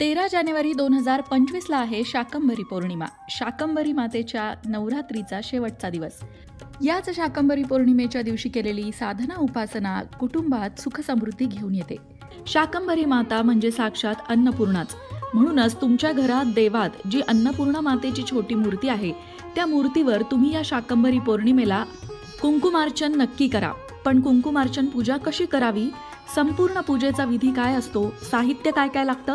तेरा जानेवारी दोन हजार पंचवीसला आहे शाकंभरी पौर्णिमा. शाकंभरी मातेच्या नवरात्रीचा शेवटचा दिवस. याच शाकंभरी पौर्णिमेच्या दिवशी केलेली साधना उपासना कुटुंबात सुखसमृद्धी घेऊन येते. शाकंभरी माता म्हणजे साक्षात अन्नपूर्णाच. म्हणूनच तुमच्या घरात देवात जी अन्नपूर्णा मातेची छोटी मूर्ती आहे त्या मूर्तीवर तुम्ही या शाकंभरी पौर्णिमेला कुंकुमार्चन नक्की करा. पण कुंकुमार्चन पूजा कशी करावी? संपूर्ण पूजेचा विधी काय असतो? साहित्य काय काय लागतं?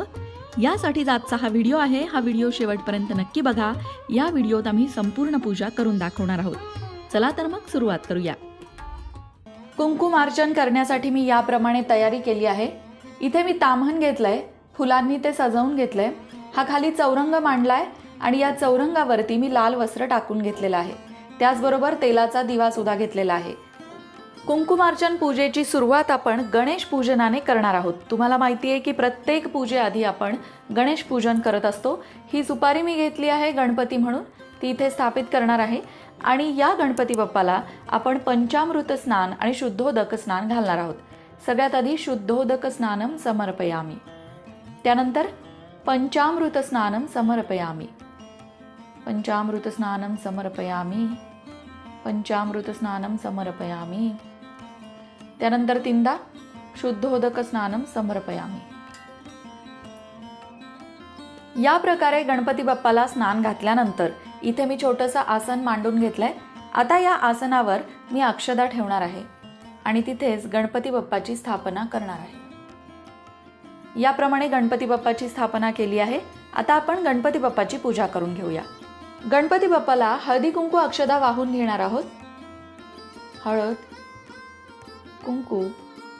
यासाठी आजचा हा व्हिडिओ आहे. हा व्हिडिओ शेवटपर्यंत नक्की बघा. या व्हिडिओत आम्ही संपूर्ण पूजा करून दाखवणार आहोत. चला तर मग सुरुवात करूया. कुंकुमार्चन करण्यासाठी मी याप्रमाणे तयारी केली आहे. इथे मी ताम्हण घेतलंय. फुलांनी ते सजवून घेतलंय. हा खाली चौरंग मांडलाय आणि या चौरंगावरती मी लाल वस्त्र टाकून घेतलेलं आहे. त्याचबरोबर तेलाचा दिवा सुद्धा घेतलेला आहे. कुंकुमार्चन पूजेची सुरुवात आपण गणेश पूजनाने करणार आहोत. तुम्हाला माहिती आहे की प्रत्येक पूजेआधी आपण गणेश पूजन करत असतो. ही सुपारी मी घेतली आहे गणपती म्हणून. ती इथे स्थापित करणार आहे. आणि या गणपती बाप्पाला आपण पंचामृत स्नान आणि शुद्धोदक स्नान घालणार आहोत. सगळ्यात आधी शुद्धोदक स्नानम समर्पयामी. त्यानंतर पंचामृत स्नानम समर्पयामी. पंचामृत स्नानम समर्पयामी. पंचामृत स्नानम समर्पयामी। त्यानंतर तीनदा शुद्धोदक स्नानम समर्पयामी। या प्रकारे गणपती बाप्पाला स्नान घातल्यानंतर इथे मी छोटंसं आसन मांडून घेतलंय. आता या आसनावर मी अक्षदा ठेवणार आहे आणि तिथेच गणपती बाप्पाची स्थापना करणार आहे. याप्रमाणे गणपती बाप्पाची स्थापना केली आहे. आता आपण गणपती बाप्पाची पूजा करून घेऊया. गणपती बाप्पाला हळदी कुंकू अक्षदा वाहून घेणार आहोत. हळद कुंकू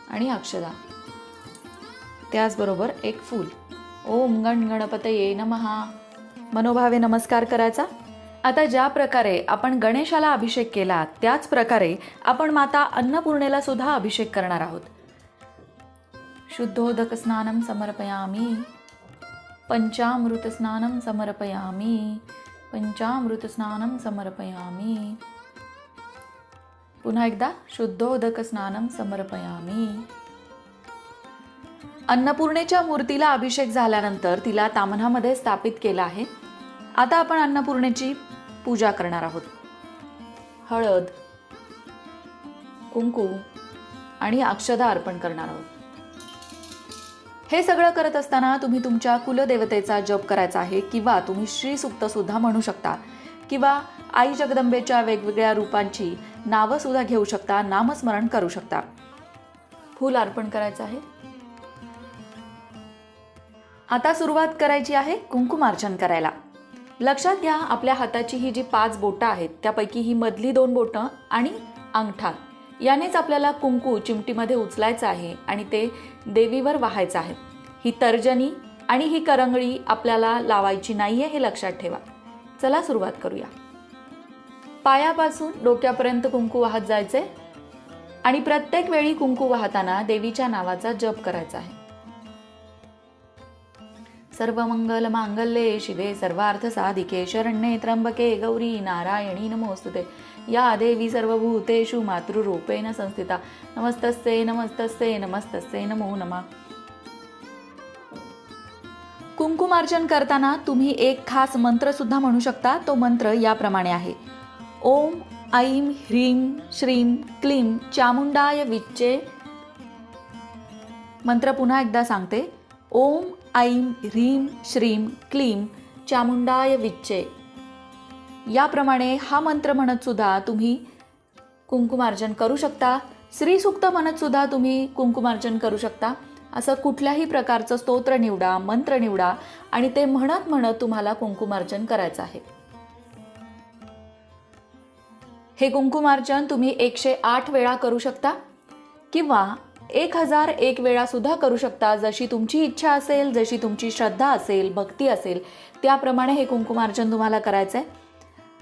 आणि अक्षदा. त्याचबरोबर एक फूल. ओम गण गणपत ये नमहा मनोभावे नमस्कार करायचा. आता ज्या प्रकारे आपण गणेशाला अभिषेक केला त्याच प्रकारे आपण माता अन्नपूर्णेला सुद्धा अभिषेक करणार आहोत. शुद्धोदक स्नानम समर्पयामी. पंचामृत स्नानम समर्पयामी. पंचामृत स्नानम समर्पयामी। पुन्हा एकदा शुद्धोदक स्नानम समर्पयामी। अन्नपूर्णेच्या मूर्तीला अभिषेक झाल्यानंतर तिला तामणामध्ये स्थापित केला आहे. आता आपण अन्नपूर्णेची पूजा करणार आहोत. हळद कुंकू आणि अक्षदा अर्पण करणार आहोत. हे सगळं करत असताना तुम्ही तुमच्या कुलदेवतेचा जप करायचा आहे किंवा तुम्ही श्रीसुक्त सुद्धा म्हणू शकता. किंवा आई जगदंबेच्या वेगवेगळ्या रूपांची नावं सुद्धा घेऊ शकता नामस्मरण करू शकता. फूल अर्पण करायचं आहे. आता सुरुवात करायची आहे कुंकुमार्चन करायला. लक्षात घ्या आपल्या हाताची ही जी पाच बोटं आहेत त्यापैकी ही मधली दोन बोटं आणि अंगठा. यानेच आपल्याला कुंकू चिमटीमध्ये उचलायचं आहे आणि ते देवीवर वाहायचं आहे. ही तर्जनी आणि ही करंगळी आपल्याला लावायची नाहीये हे लक्षात ठेवा. चला सुरुवात करूया. पायापासून डोक्यापर्यंत कुंकू वाहत जायचे आणि प्रत्येक वेळी कुंकू वाहताना देवीच्या नावाचा जप करायचा आहे. सर्व मंगल मांगल्ये शिवे सर्वार्थ साधिके शरण्ये त्र्यंबके गौरी नारायणी नमोस्तुते. या देवी सर्वभूतेषु मातृरूपेण संस्थिता। नमस्तस्ये नमस्तस्ये नमस्तस्ये नमो नमा। कुंकुमार्चन करताना तुम्ही एक खास मंत्र सुद्धा म्हणू शकता तो मंत्र याप्रमाणे आहे. ओम ऐं ह्रीं श्रीं क्लीं चामुंडाय विच्चे। मंत्र पुन्हा एकदा सांगते. ओम ऐं ह्रीं श्रीं क्लीं चामुंडाय विच्चे। याप्रमाणे हा मंत्र म्हणत सुद्धा तुम्ही कुंकुमार्जन करू शकता. श्रीसुक्त म्हणत सुद्धा तुम्ही कुंकुमार्जन करू शकता. असं कुठल्याही प्रकारचं स्तोत्र निवडा मंत्र निवडा आणि ते म्हणत म्हणत तुम्हाला कुंकुमार्जन करायचं आहे. हे कुंकुमार्जन तुम्ही एकशे आठ वेळा करू शकता किंवा एक हजार एक वेळा सुद्धा करू शकता. जशी तुमची इच्छा असेल जशी तुमची श्रद्धा असेल भक्ती असेल त्याप्रमाणे हे कुंकुमार्जन तुम्हाला करायचं आहे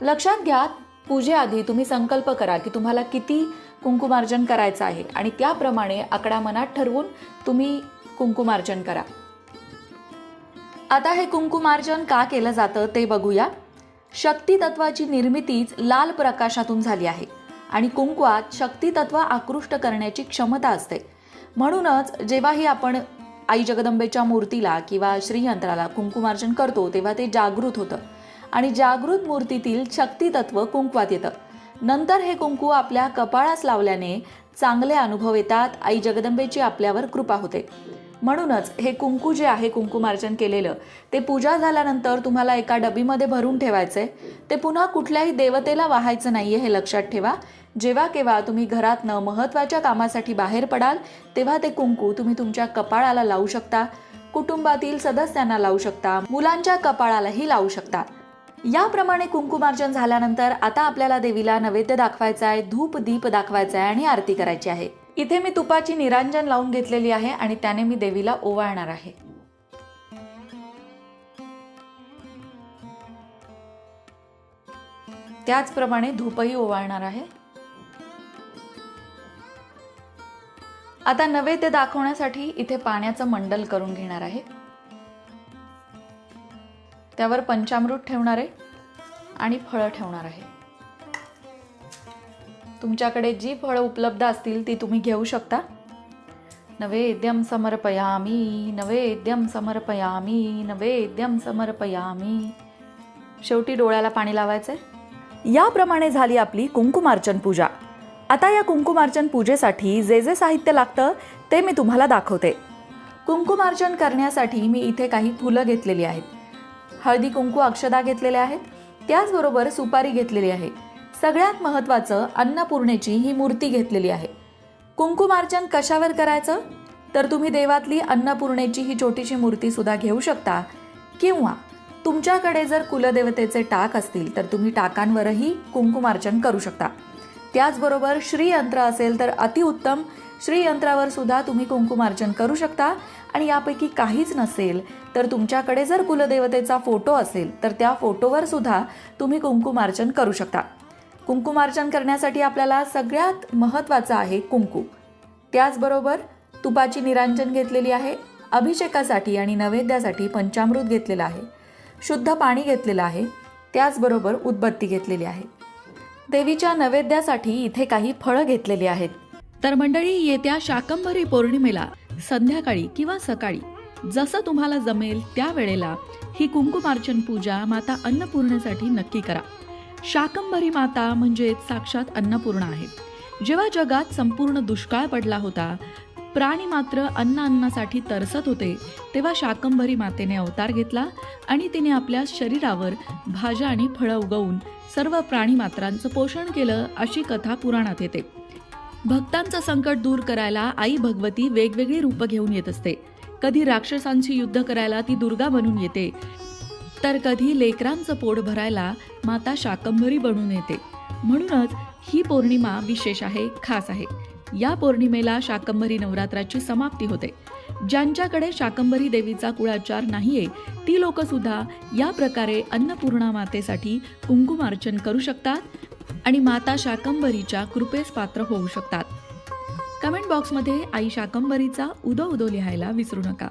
लक्षात घ्या पूजेआधी तुम्ही संकल्प करा की तुम्हाला किती कुंकुमार्जन करायचं आहे आणि त्याप्रमाणे आकडा मनात ठरवून तुम्ही कुंकुमार्जन करा. आता हे कुंकुमार्जन का केलं जातं ते बघूया. शक्ती तत्वाची निर्मितीच लाल प्रकाशातून झाली आहे आणि कुंकुवात शक्ती तत्व आकृष्ट करण्याची क्षमता असते. म्हणूनच जेव्हाही आपण आई जगदंबेच्या मूर्तीला किंवा श्रीयंत्राला कुंकुमार्जन करतो तेव्हा ते जागृत होतं. आणि जागृत मूर्तीतील शक्तितत्व कुंकवात येतं. नंतर हे कुंकू आपल्या कपाळास लावल्याने चांगले अनुभव येतात आई जगदंबेची आपल्यावर कृपा होते. म्हणूनच हे कुंकू जे आहे कुंकुमार्चन केलेलं ते पूजा झाल्यानंतर तुम्हाला एका डबीमध्ये भरून ठेवायचंय. ते पुन्हा कुठल्याही देवतेला वाहायचं नाहीये हे लक्षात ठेवा. जेव्हा केव्हा तुम्ही घरातनं महत्त्वाच्या कामासाठी बाहेर पडाल तेव्हा ते कुंकू तुम्ही तुमच्या कपाळाला लावू शकता कुटुंबातील सदस्यांना लावू शकता मुलांच्या कपाळालाही लावू शकता. याप्रमाणे कुंकुमार्जन झाल्यानंतर आता आपल्याला देवीला नैवेद्य दाखवायचा आहे धूप दीप दाखवायचा आहे आणि आरती करायची आहे. इथे मी तुपाची निरांजन लावून घेतलेली आहे आणि त्याने मी देवीला ओवाळणार आहे. त्याचप्रमाणे धूपही ओवाळणार आहे. आता नैवेद्य दाखवण्यासाठी इथे पाण्याचं मंडल करून घेणार आहे. त्यावर पंचामृत ठेवणार आहे आणि फळं ठेवणार आहे. तुमच्याकडे जी फळं उपलब्ध असतील ती तुम्ही घेऊ शकता. नवेद्यम समर्पयामी नवेद्यम समर्पयामी नवेद्यम समर्पयामी. शेवटी डोळ्याला पाणी लावायचंय. याप्रमाणे झाली आपली कुंकुमार्चन पूजा. आता या कुंकुमार्चन पूजेसाठी जे जे साहित्य लागतं ते मी तुम्हाला दाखवते. कुंकुमार्चन करण्यासाठी मी इथे काही फुलं घेतलेली आहेत. हळदी कुंकू अक्षदा घेतलेल्या आहेत. त्याचबरोबर सुपारी घेतलेली आहे. सगळ्यात महत्त्वाचं अन्नपूर्णेची ही मूर्ती घेतलेली आहे. कुंकुमार्चन कशावर करायचं? तर तुम्ही देवातली अन्नपूर्णेची ही छोटीशी मूर्ती सुद्धा घेऊ शकता. किंवा तुमच्याकडे जर कुलदेवतेचे टाक असतील तर तुम्ही टाकांवरही कुंकुमार्चन करू शकता. त्याचबरोबर श्रीयंत्र असेल तर अतिउत्तम श्रीयंत्रावर सुद्धा तुम्ही कुंकुमार्चन करू शकता. आणि यापैकी काहीच नसेल तर तुमच्याकडे जर कुलदेवतेचा फोटो असेल तर त्या फोटोवर सुद्धा तुम्ही कुंकुमार्चन करू शकता. कुंकुमार्चन करण्यासाठी आपल्याला सगळ्यात महत्त्वाचं आहे कुंकू. त्याचबरोबर तुपाची निरांजन घेतलेली आहे अभिषेकासाठी आणि नैवेद्यासाठी पंचामृत घेतलेलं आहे शुद्ध पाणी घेतलेलं आहे त्याचबरोबर उदबत्ती घेतलेली आहे. देवीच्या नैवेद्यासाठी इथे काही फळं घेतलेली आहेत. तर मंडळी येत्या शाकंभरी पौर्णिमेला संध्याकाळी किंवा सकाळी जसं तुम्हाला जमेल त्या वेळेला ही कुंकुमार्चन पूजा माता अन्नपूर्णेसाठी नक्की करा. शाकंभरी माता म्हणजे साक्षात अन्नपूर्णा आहे. जेव्हा जगात संपूर्ण दुष्काळ पडला होता प्राणी मात्र अन्न अन्नासाठी तरसत होते तेव्हा शाकंभरी मातेने अवतार घेतला आणि तिने आपल्या शरीरावर भाज्या आणि फळं उगवून सर्व प्राणी मात्रांचं पोषण केलं अशी कथा पुराणात येते. भक्तांचं संकट दूर करायला आई भगवती वेगवेगळी रूपं घेऊन येत असते. कधी राक्षसांशी युद्ध करायला ती दुर्गा बनून येते तर कधी लेकरांचं पोट भरायला माता शाकंभरी बनून येते. म्हणूनच ही पौर्णिमा विशेष आहे खास आहे. या पौर्णिमेला शाकंभरी नवरात्राची समाप्ती होते. ज्यांच्याकडे शाकंभरी देवीचा कुळाचार नाहीये ती लोकसुद्धा या प्रकारे अन्नपूर्णा मातेसाठी कुंकुमार्चन करू शकतात आणि माता शाकंभरीच्या कृपेस पात्र होऊ शकतात. कमेंट बॉक्समध्ये आई शाकंभरीचा उदो उदो लिहायला विसरू नका.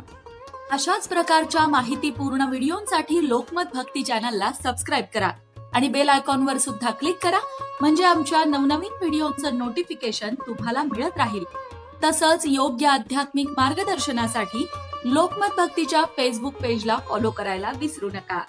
अशाच प्रकारच्या माहितीपूर्ण व्हिडिओंसाठी लोकमत भक्ती चॅनलला सबस्क्राईब करा आणि बेल आयकॉनवर सुद्धा क्लिक करा म्हणजे आमच्या नवनवीन व्हिडिओचं नोटिफिकेशन तुम्हाला मिळत राहील. तसंच योग्य आध्यात्मिक मार्गदर्शनासाठी लोकमत भक्तीच्या फेसबुक पेजला फॉलो करायला विसरू नका.